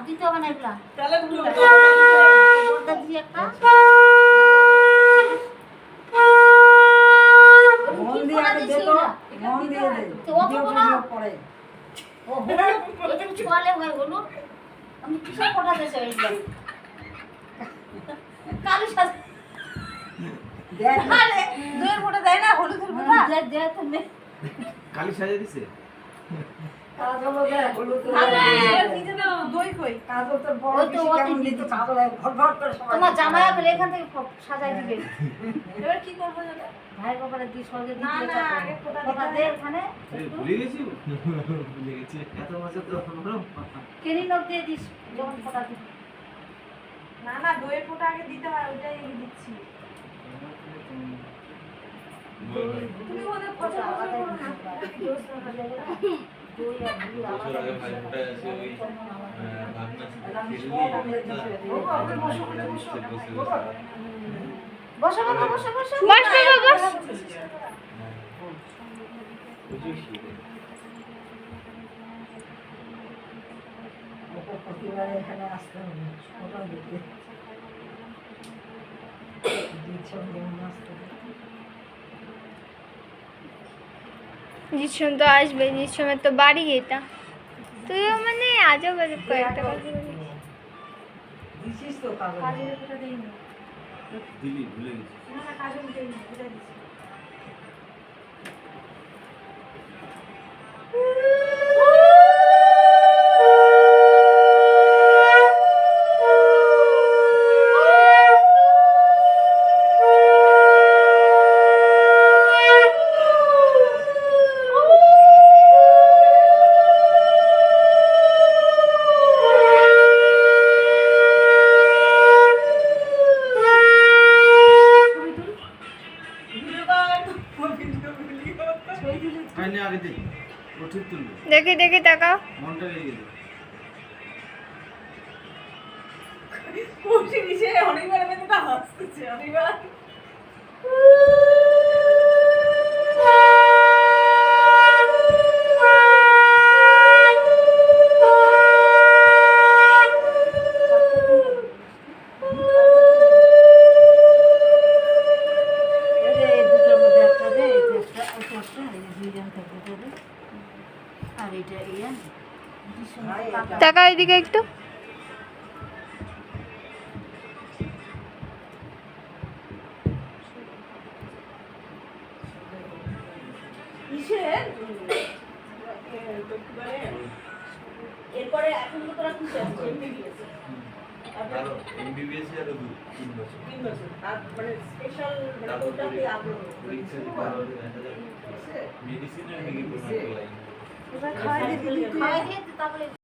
আর দিতে হবে না এগুলা একটা মন দিয়ে? মন হয় আমি কিসব ফোটা দিয়েছে কালো সাজ দেয় না হলুদের কালি সাজা দিছে? তোমার জামাই এখান থেকে সাজাই দিবে। এবার কি করব ভাই বাবারে দি না, না, আগে ফোঁটা দে হবে। ভুলে গেছি? ভুলে গেছি। এত বছর তো কেনি লোক দিয়ে দিস যখন ফোটা দিবি। না না দইয়ের ফোঁটা আগে দিতে হয় ওইটাই দিচ্ছি। তুমি বছর প্রতিবারে এখানে আসতে হবে হবে। জিসুম তো আসবে জিসুমের তো বাড়ি এটা। তুইও মানে আজও বাজে কয়েকটা কথা বলিস। তো দেখি দেখি তাকাও। মনটা লেগে গেছে। খুশি দিছে অনেকবার হাসতেছে অনেকবার। তাকাও এদিকে একটু এরপরে এখন তো তোরা কিসে আসছিস এমবিবিএস আরও MBBS দু- তিন বছর। তিন বছর আর মানে স্পেশাল মানে তারপর কোনটাতে আগ্রহ পরীক্ষা দিতে হবে, দেখা যাবে। মেডিসিনের দিকে কোনো লাইন। এবার খাওয়াই দিবি তুই। খাওয়াই দিয়ে তারপরে